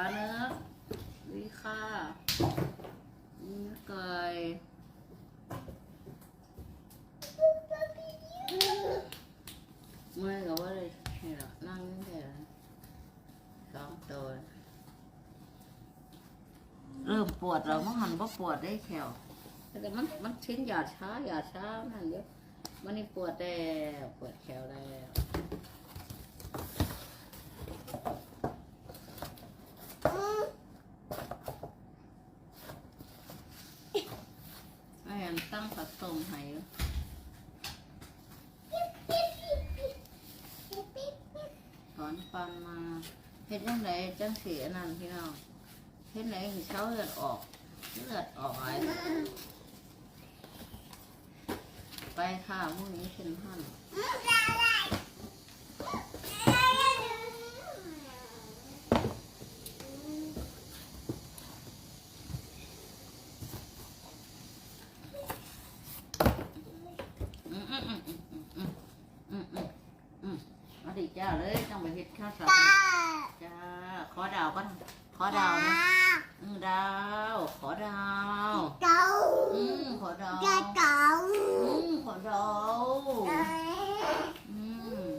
าเนื้อวิค่ะนื้อไก่เมื่อยกับว่าเลยนี่หรอนั่งนี่แหละสองตัวเริ่มปวดแล้วมันหันว่าปวดได้แขวแต่มันมันชิ้นหยาดช้าหยาดช้านั่นเยอะมันนี่ปวดแล้วปวดแขวแล้ว ไอ้อัน ตั้งให้อยู่ถอนฟันมาเฮ็ดยังไงจังสีอันนั้นพี่น้องเฮ็ดไหนเช้าเลือดออกเลือดออกไอ้ไปค่ะพรุ่งนี้เป็นท่า ดิจ้าเลยต้องไปเฮ็ดข้าวสับจ้าขอดาวก่อนขอดาวนะอืมดาว ขอดาวอืมขอดาวอืมขอดาวอืม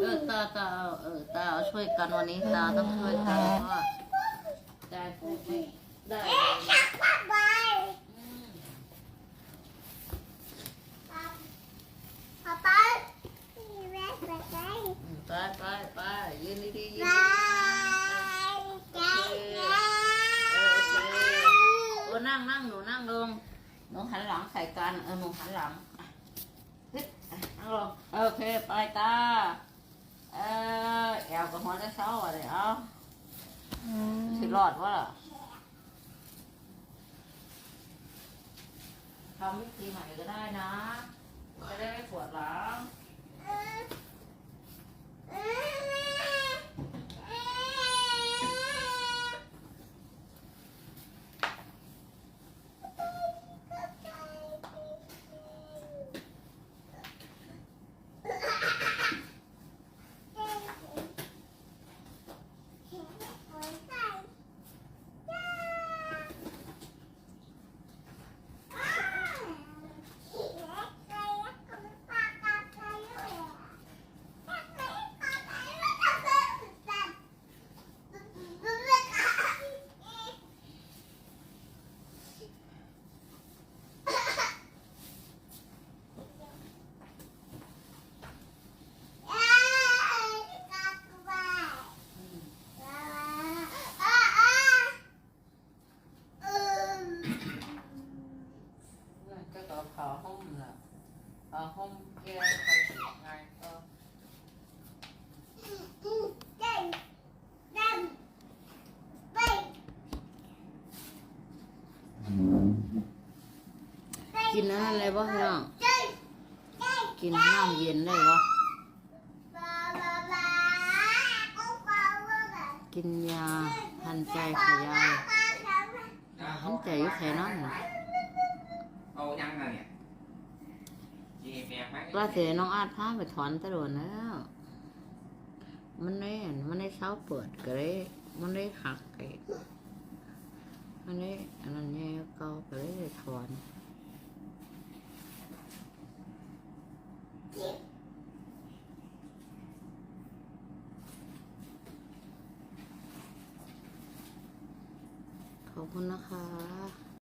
เออตาตาเออตาเอาช่วยกันวันนี้ตาต้องช่วยกันเพราะว่าได้ไม่ได้อืม ไปไปไปยื นดีๆยืนดีๆเออโอเคโอ้นั่งนั่งหนูนั่งลงหนูหันหลังใส่กันเออหนูหันหลังอะฮึดอะนั่งลงโอเคไปตาเออแอลกอฮอล์จะเช้าอะไรเอาสิรอดวะล่ะทำวิธีใหม่ก็ได้นะจะได้ไม่ปวดหลัง ก็ผ้าห่มล่ะผ้าห่มแก่ไปไงก็กินอะไรอะไรบ้างน้องกินน้ำเย็นได้ปะกินยาทันใจขยายทันใจอยู่แค่นั้นน่ะ เอายังไงเนี่ยยีแปลกไหมว่าเสียน้องอาจพาไปถอนตะโดนแล้ว มันได้อันมันได้เช้าเปิดก็ได้มันได้หักไอ้มันได้อันนั้นแย่เก่าก็ได้ถอนขอบคุณนะคะ